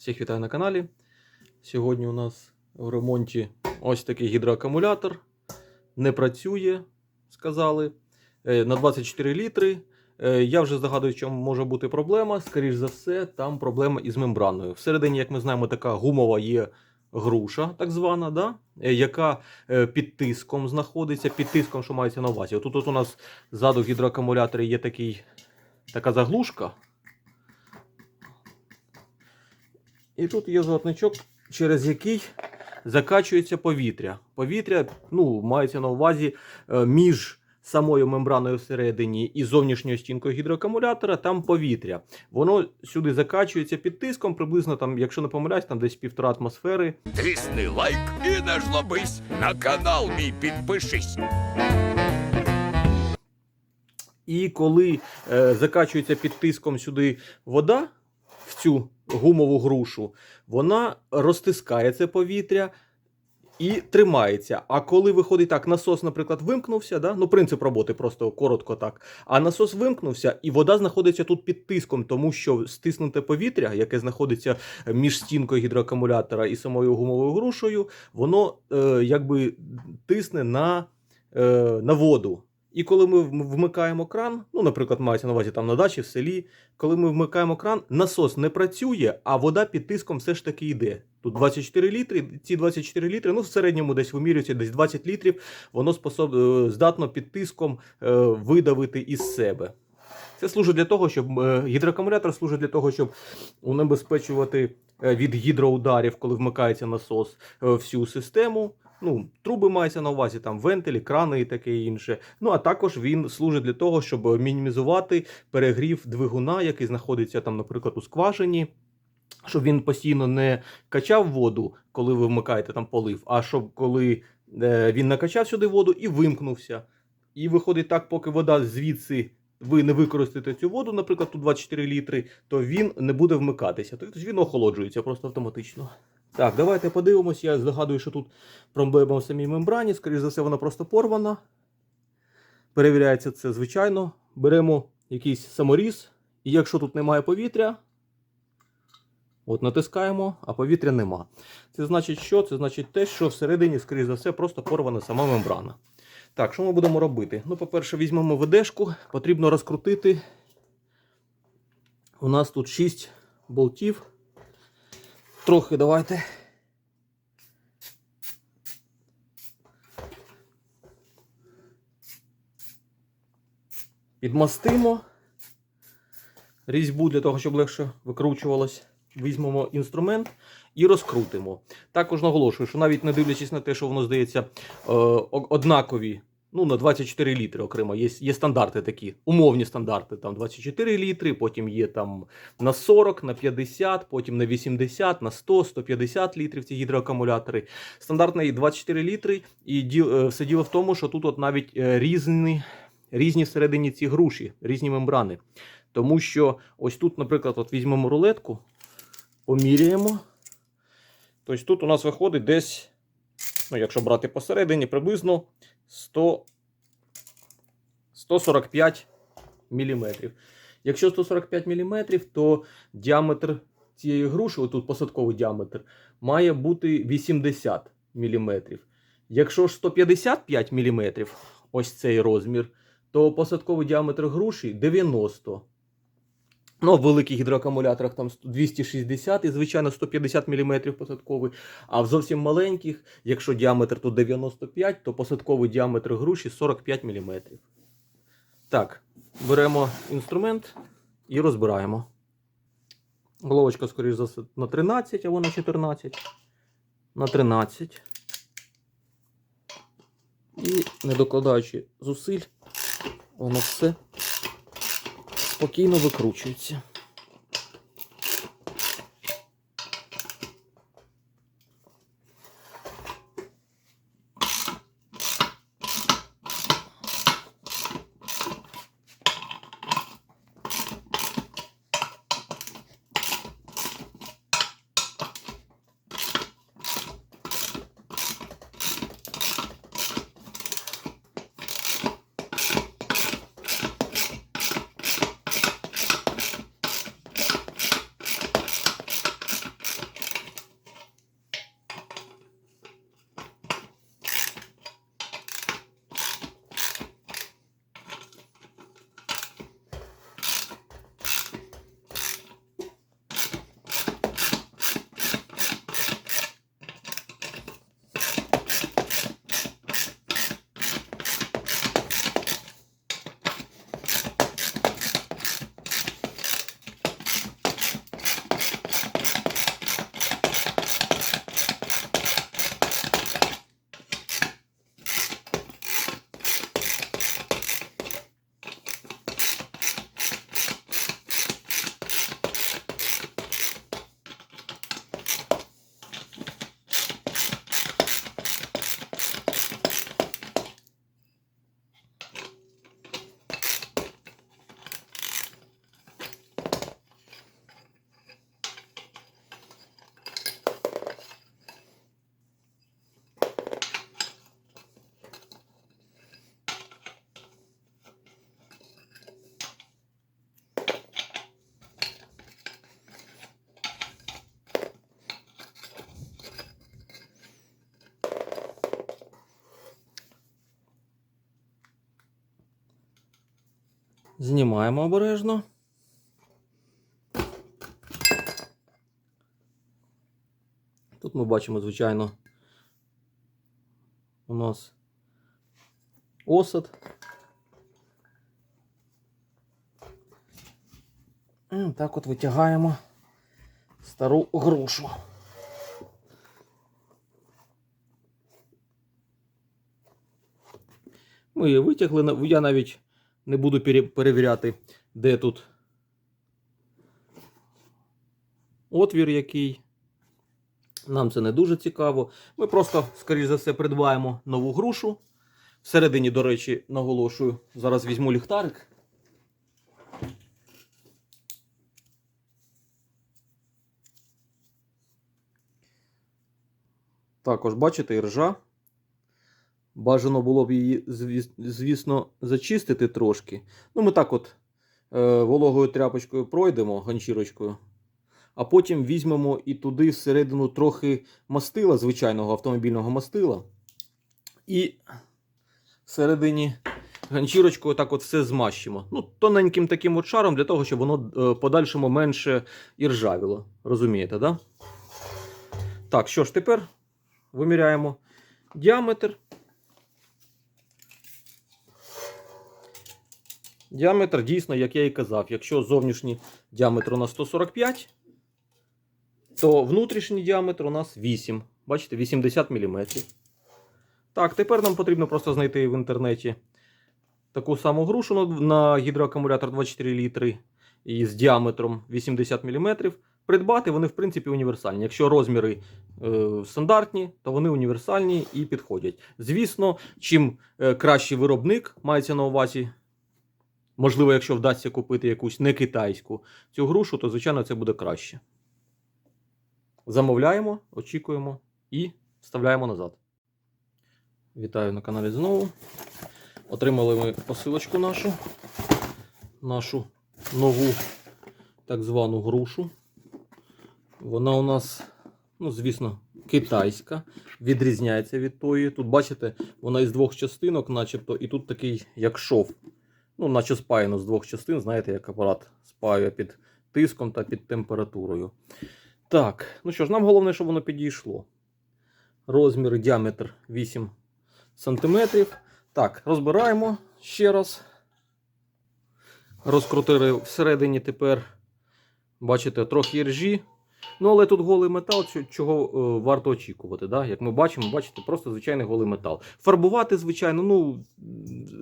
Всіх вітаю на каналі. Сьогодні у нас в ремонті ось такий гідроакумулятор. Не працює, сказали. Е, На 24 літри. Е, Я вже здогадую, чому може бути проблема. Скоріш за все, там проблема із мембраною. Всередині, як ми знаємо, така гумова є груша, так звана, да? е, яка під тиском знаходиться. Під тиском, що мається на увазі. Тут, у нас ззаду в є такий, така заглушка. І тут є золотничок, через який закачується повітря. Повітря, ну, мається на увазі е, між самою мембраною всередині і зовнішньою стінкою гідроакумулятора, там повітря. Воно сюди закачується під тиском, приблизно там, якщо не помиляюсь, там десь півтора атмосфери. Тисни лайк і не жлобись. На канал мій підпишись. І коли е, закачується під тиском сюди вода цю гумову грушу, вона розтискає це повітря і тримається. А коли виходить так, насос, наприклад, вимкнувся, да? ну принцип роботи просто коротко так. А насос вимкнувся, і вода знаходиться тут під тиском, тому що стиснуте повітря, яке знаходиться між стінкою гідроакумулятора і самою гумовою грушею, воно е, якби тисне на, е, на воду. І коли ми вмикаємо кран, ну, наприклад, мається на увазі там на дачі, в селі, коли ми вмикаємо кран, насос не працює, а вода під тиском все ж таки йде. Тут 24 літри, ці 24 літри, ну в середньому десь вимірюється десь 20 літрів, воно способ, е, здатно під тиском е, видавити із себе. Це служить для того, щоб е, гідроакумулятор служить для того, щоб унебезпечувати від гідроударів, коли вмикається насос, всю систему. Ну, труби мається на увазі, там вентилі, крани і таке інше. Ну а також він служить для того, щоб мінімізувати перегрів двигуна, який знаходиться там, наприклад, у скважині. Щоб він постійно не качав воду, коли ви вмикаєте там полив, а щоб коли е, він накачав сюди воду і вимкнувся. І виходить так, поки вода звідси ви не використаєте цю воду, наприклад, тут 24 літри, то він не буде вмикатися. Тобто він охолоджується просто автоматично. Так, давайте подивимось. Я здогадую, що тут проблема в самій мембрані. Скоріше за все, вона просто порвана. Перевіряється це звичайно. Беремо якийсь саморіз, і якщо тут немає повітря, от натискаємо, а повітря нема. Це значить що? Це значить те, що всередині, скоріше за все, просто порвана сама мембрана. Так, що ми будемо робити? Ну, по-перше, візьмемо ведешку, потрібно розкрутити. У нас тут 6 болтів. Трохи давайте. Підмастимо різьбу для того, щоб легше викручувалось. Візьмемо інструмент і розкрутимо. Також наголошую, що навіть не дивлячись на те, що воно здається е, однакові, ну на 24 літри окремо. Є, є стандарти такі, умовні стандарти. Там 24 літри, потім є там на 40, на 50, потім на 80, на 100, 150 літрів ці гідроакумулятори. Стандартний 24 літри, і діл, е, все діло в тому, що тут от навіть е, різні, різні всередині ці груші, різні мембрани. Тому що ось тут, наприклад, от візьмемо рулетку, поміряємо. Тобто тут у нас виходить десь, ну, якщо брати посередині, приблизно 100, 145 мм. Якщо 145 мм, то діаметр цієї груші, отут посадковий діаметр, має бути 80 мм. Якщо ж 155 мм, ось цей розмір, то посадковий діаметр груші 90 Ну, в великих гідроакумуляторах там 260 і, звичайно, 150 мм посадковий. А в зовсім маленьких, якщо діаметр тут 95, то посадковий діаметр груші 45 мм. Так, беремо інструмент і розбираємо. Головочка, скоріш за все, на 13 або на 14. На 13. І не докладаючи зусиль, воно все спокійно викручується. Знімаємо обережно. Тут ми бачимо, звичайно, у нас осад. І Так от витягаємо стару грушу. Ми її витягли, я навіть не буду перевіряти, де тут отвір який. Нам це не дуже цікаво. Ми просто, скоріш за все, придбаємо нову грушу. Всередині, до речі, наголошую, зараз візьму ліхтарик. Також бачите, іржа. Бажано було б її, звісно, зачистити трошки. Ну, ми так от е, вологою тряпочкою пройдемо ганчірочкою, а потім візьмемо і туди всередину трохи мастила, звичайного автомобільного мастила. І всередині ганчірочкою так от все змащимо. Ну, тоненьким таким от шаром для того, щоб воно е, подальшому менше іржавіло. Розумієте, да? Так, що ж тепер виміряємо діаметр. Діаметр дійсно, як я і казав, якщо зовнішній діаметр у нас 145, то внутрішній діаметр у нас 8. Бачите, 80 мм. Так, тепер нам потрібно просто знайти в інтернеті таку саму грушу на- гідроакумулятор 24 літри і з діаметром 80 мм. Придбати вони, в принципі, універсальні. Якщо розміри е, стандартні, то вони універсальні і підходять. Звісно, чим е, кращий виробник мається на увазі, можливо, якщо вдасться купити якусь не китайську цю грушу, то звичайно це буде краще. Замовляємо, очікуємо і вставляємо назад. Вітаю на каналі знову. Отримали ми посилочку нашу, нашу нову так звану грушу. Вона у нас, ну, звісно, китайська, відрізняється від тої. Тут, бачите, вона із двох частинок, начебто, і тут такий, як шов. Ну, наче спаяно з двох частин, знаєте, як апарат спаює під тиском та під температурою. Так, ну що ж, нам головне, щоб воно підійшло. Розмір діаметр 8 см. Так, розбираємо ще раз. Розкрутили всередині тепер, бачите, трохи іржі. Ну, але тут голий метал, чого е, варто очікувати. Да? Як ми бачимо, бачите, просто звичайний голий метал. Фарбувати, звичайно, ну,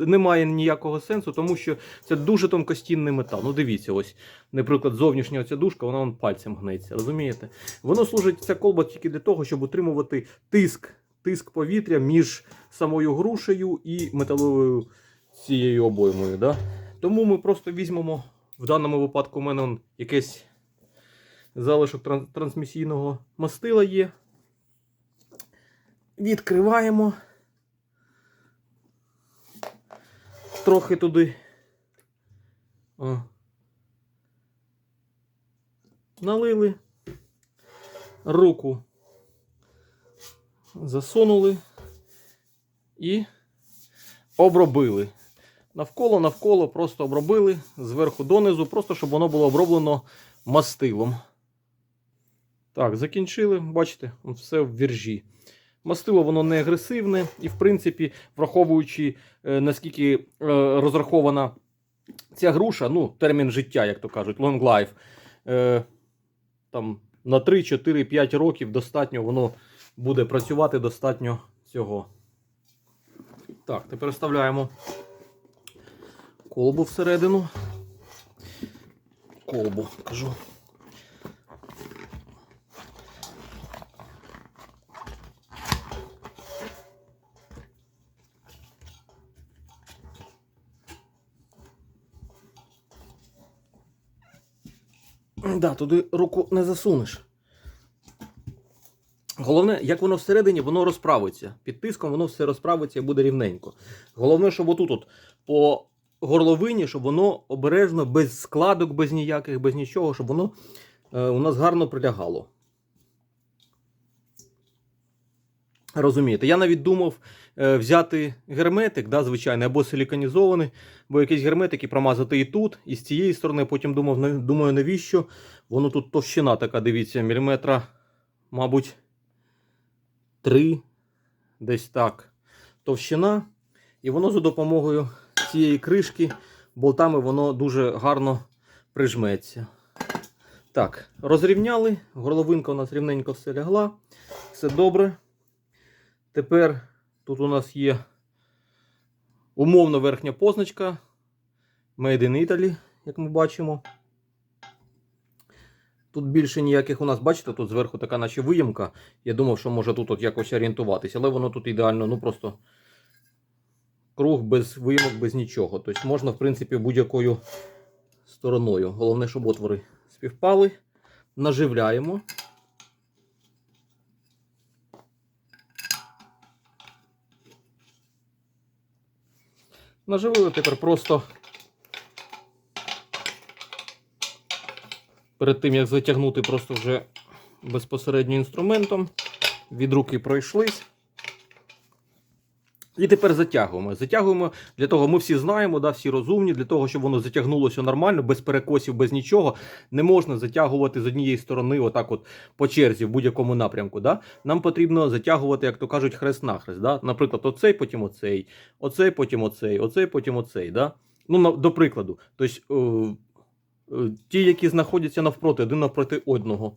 немає ніякого сенсу, тому що це дуже тонкостінний метал. Ну, дивіться, ось, наприклад, зовнішня ця дужка, вона вон пальцем гнеться, розумієте? Воно служить ця колба тільки для того, щоб утримувати тиск, тиск повітря між самою грушею і металовою цією обоймою. Да? Тому ми просто візьмемо, в даному випадку, у мене якесь залишок трансмісійного мастила є. Відкриваємо. Трохи туди. О. Налили. Руку засунули і обробили. Навколо, навколо просто обробили зверху донизу, просто щоб воно було оброблено мастилом. Так, закінчили, бачите, все в віржі. Мастило воно не агресивне, і, в принципі, враховуючи, е, наскільки е, розрахована ця груша, ну, термін життя, як то кажуть, long life, е, там на 3, 4, 5 років достатньо воно буде працювати достатньо цього. Так, тепер вставляємо колбу всередину. Колбу кажу. Да, туди руку не засунеш. Головне, як воно всередині, воно розправиться. Під тиском воно все розправиться і буде рівненько. Головне, щоб отут от по горловині, щоб воно обережно, без складок, без ніяких, без нічого, щоб воно е, у нас гарно прилягало. Розумієте, я навіть думав взяти герметик, да, звичайний, або силіконізований, бо якийсь герметик і промазати і тут, і з цієї сторони. Потім думав, думаю, навіщо? Воно тут товщина така, дивіться, міліметра, мабуть, 3, десь так. Товщина. І воно за допомогою цієї кришки, болтами воно дуже гарно прижметься. Так, розрівняли. Горловинка у нас рівненько все лягла. Все добре. Тепер тут у нас є умовно верхня позначка Made in Italy, як ми бачимо. Тут більше ніяких у нас, бачите, тут зверху така наче виємка. Я думав, що може тут от якось орієнтуватися, але воно тут ідеально, ну просто круг без виємок, без нічого. Тобто можна, в принципі, будь-якою стороною. Головне, щоб отвори співпали. Наживляємо. Наживили тепер просто перед тим, як затягнути просто вже безпосередньо інструментом. Від руки пройшлись. І тепер затягуємо. Затягуємо для того, ми всі знаємо, да, всі розумні, для того, щоб воно затягнулося нормально, без перекосів, без нічого. Не можна затягувати з однієї сторони, отак от по черзі, в будь-якому напрямку. Да? Нам потрібно затягувати, як то кажуть, хрест-нахрест. Да? Наприклад, оцей, потім оцей, оцей, потім оцей, оцей, потім оцей. Да? Ну, до прикладу. Тобто, ті, які знаходяться навпроти, один навпроти одного.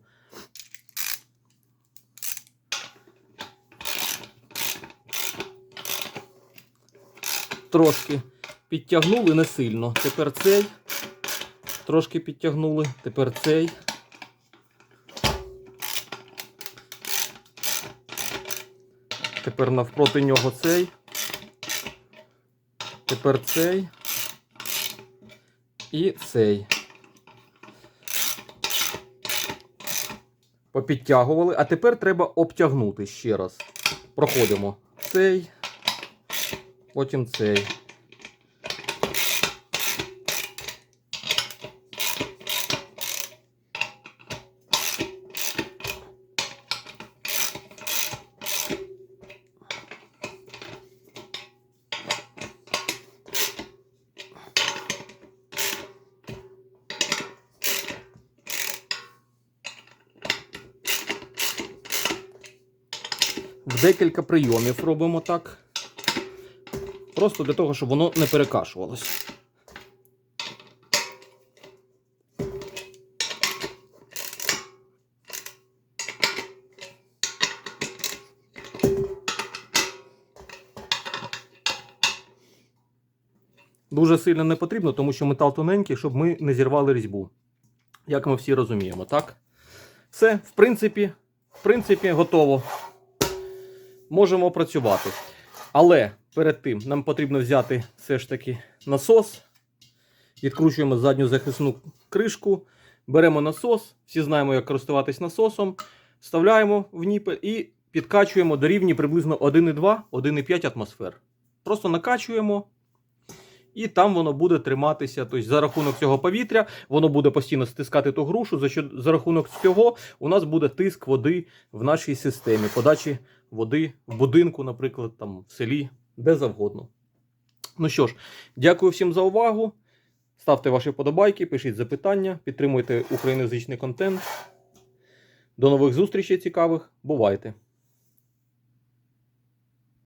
Трошки підтягнули не сильно. Тепер цей. Трошки підтягнули. Тепер цей. Тепер навпроти нього цей. Тепер цей. І цей. Попідтягували. А тепер треба обтягнути ще раз. Проходимо цей. Потім цей. Декілька прийомів робимо так. Просто для того, щоб воно не перекашувалось. Дуже сильно не потрібно, тому що метал тоненький, щоб ми не зірвали різьбу. Як ми всі розуміємо, так? Все, в принципі, в принципі, готово. Можемо працювати. Але перед тим нам потрібно взяти все ж таки насос. Відкручуємо задню захисну кришку, беремо насос, всі знаємо, як користуватись насосом, вставляємо в ніпель і підкачуємо до рівні приблизно 1,2-1,5 атмосфер. Просто накачуємо. І там воно буде триматися. Тобто за рахунок цього повітря, воно буде постійно стискати ту грушу. За, що, за рахунок цього у нас буде тиск води в нашій системі, подачі води в будинку, наприклад, там в селі, де завгодно. Ну що ж, дякую всім за увагу. Ставте ваші вподобайки, пишіть запитання, підтримуйте україноязичний контент. До нових зустрічей цікавих. Бувайте!